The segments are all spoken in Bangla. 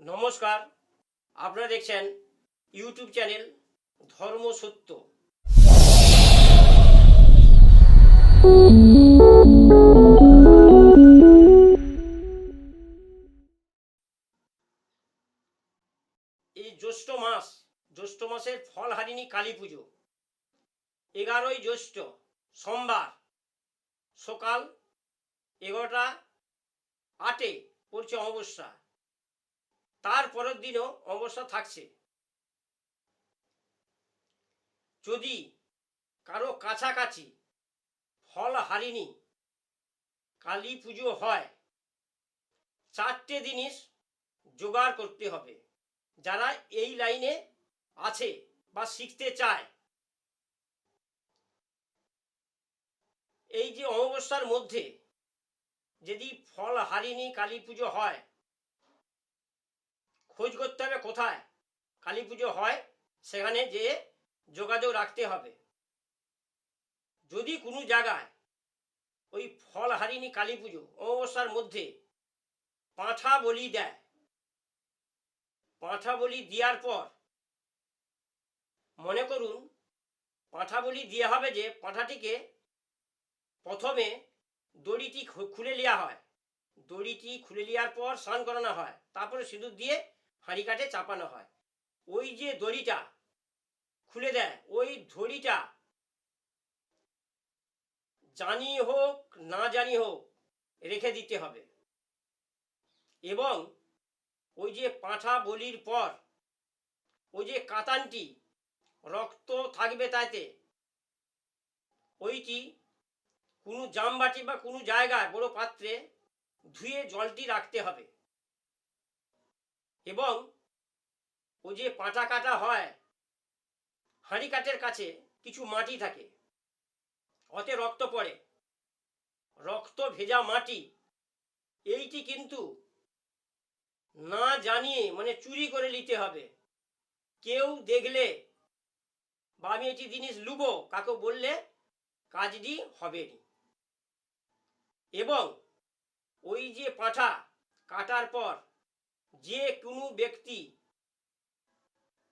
নমস্কার। আপনারা দেখছেন ইউটিউব চ্যানেল ধর্ম সত্য। এই জ্যৈষ্ঠ মাস, জ্যৈষ্ঠ মাসের ফল হারিনি কালী পুজো। এগারোই জ্যৈষ্ঠ, সোমবার, সকাল এগারোটা আটে পড়ছে অমাবস্যা। তার পরের দিনও অমাবস্যা থাকছে। যদি কারও কাছাকাছি ফল হারিনি, কালী পুজো হয়, চারটে জিনিস জোগাড় করতে হবে। যারা এই লাইনে আছে বা শিখতে চায়, এই যে অমাবস্যার মধ্যে যদি ফল হারিনি, কালী পুজো হয় খোঁজ করতে হবে কোথায়? কালী পুজো হয়, সেখানে যে যোগাযোগ রাখতে হবে। যদি কোনো জায়গায় ওই ফল হারিনি কালী পুজো অমাবস্যার মধ্যে পাঁঠা বলি দেয়, পাঁঠা বলি দেওয়ার পর মনে করুন পাঁঠা বলি দেওয়া হবে যে পাঁঠাটিকে প্রথমে দড়িটি খুলে নেওয়া হয়। দড়িটি খুলে নেওয়ার পর স্নান করানো হয়। তারপরে সিঁদুর দিয়ে হাঁড়ি কাঠে চাপানো হয়। ওই যে দড়িটা, খুলে দেয়, ওই দড়িটা জানি হোক, না জানি হোক, রেখে দিতে হবে। এবং ওই যে পাঁঠা বলির পর, ওই যে কাতানটি, রক্ত থাকবে তাতে। ওইটি কোনো জামবাটি বা কোনো জায়গায় বড় পাত্রে ধুয়ে জলটি রাখতে হবে। এবং ও যে পাঁটা কাটা হয় হাঁড়ি কাঠের কাছে কিছু মাটি থাকে, অতে রক্ত পড়ে। রক্ত ভেজা মাটি, এইটি কিন্তু না জানিয়ে মানে চুরি করে নিতে হবে। কেউ দেখলে বা আমি এটি জিনিস লুবো, কাকে বললে কাজটি হবে নি এবং ওই যে পাঁঠা কাটার পর যে কোনো ব্যক্তি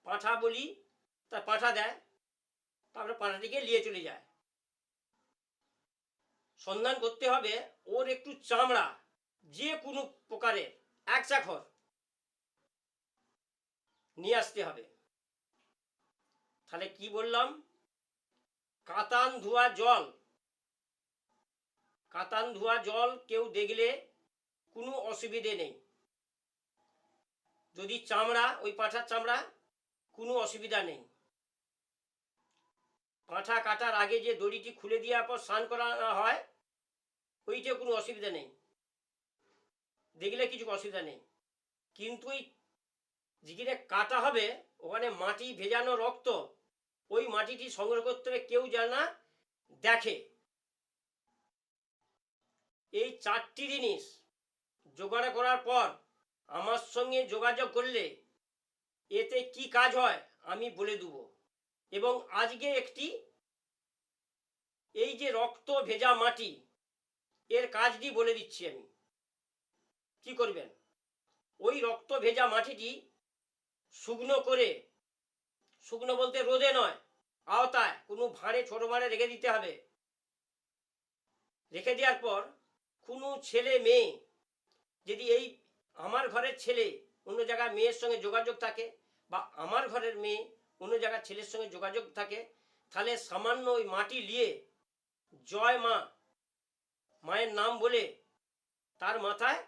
পাঁঠা বলি, তার পাঁঠা দেয়, তারপরে পাঁঠাটিকে নিয়ে চলে যায়। সন্ধান করতে হবে, ওর একটু চামড়া যে কোনো প্রকারের, এক চাখর নিয়ে আসতে হবে। তাহলে কি বললাম? কাতান ধোয়া জল। কাতান ধোয়া জল কেউ দেখলে কোনো অসুবিধে নেই। যদি চামড়া, ওই পাঁঠার চামড়া, কোনো অসুবিধা নেই। পাঁঠা কাটার আগে যে দড়িটি খুলে দেওয়ার পর স্নান করানো হয়, ওইটা কোনো অসুবিধা নেই। দেখলে কিছু অসুবিধা নেই। কিন্তু ওই যেখানে কাটা হবে, ওখানে মাটি ভেজানো রক্ত, ওই মাটিটি সংগ্রহ করতে হবে, কেউ যেন না দেখে। এই চারটি জিনিস জোগাড় করার পর আমার সঙ্গে যোগাযোগ করলে এতে কি কাজ হয় আমি বলে দেব। এবং আজকে একটি এই যে রক্ত ভেজা মাটি, এর কাজটি বলে দিচ্ছি আমি। কি করবেন? ওই রক্ত ভেজা মাটিটি শুকনো করে, শুকনো বলতে রোদে নয়, আওতায় কোনো ভাঁড়ে, ছোট ভাঁড়ে রেখে দিতে হবে। রেখে দেওয়ার পর কোনো ছেলে, মেয়ে যদি এই আমার ঘরের ছেলে অন্য জায়গায় মেয়ের সঙ্গে যোগাযোগ থাকে বা আমার ঘরের মেয়ে অন্য জায়গায় ছেলের সঙ্গে যোগাযোগ থাকে, তাহলে সামান্য ওই মাটি নিয়ে জয় মা মায়ের নাম বলে তার মাথায়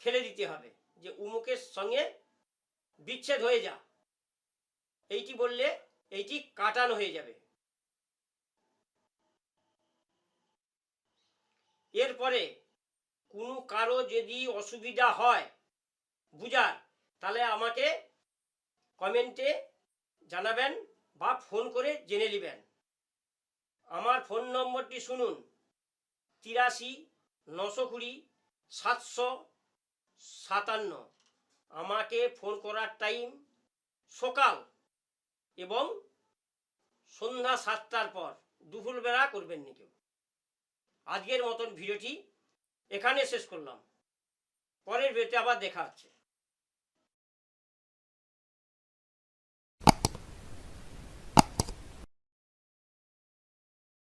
ফেলে দিতে হবে যে উমুকের সঙ্গে বিচ্ছেদ হয়ে যা। এইটি বললে এইটি কাটানো হয়ে যাবে। এরপরে কোনো কারও যদি অসুবিধা হয়, বুঝার, তাহলে আমাকে কমেন্টে জানাবেন বা ফোন করে জেনে নেবেন। আমার ফোন নম্বরটি শুনুন, তিরাশি নশো কুড়ি সাতশো সাতান্ন। আমাকে ফোন করার টাইম সকাল এবং সন্ধ্যা সাতটার পর। দুপুরবেলা করবেন নি কেউ আজকের মতন ভিডিওটি এখানে শেষ করলাম। পরের ভিডিওতে আবার দেখা হচ্ছে।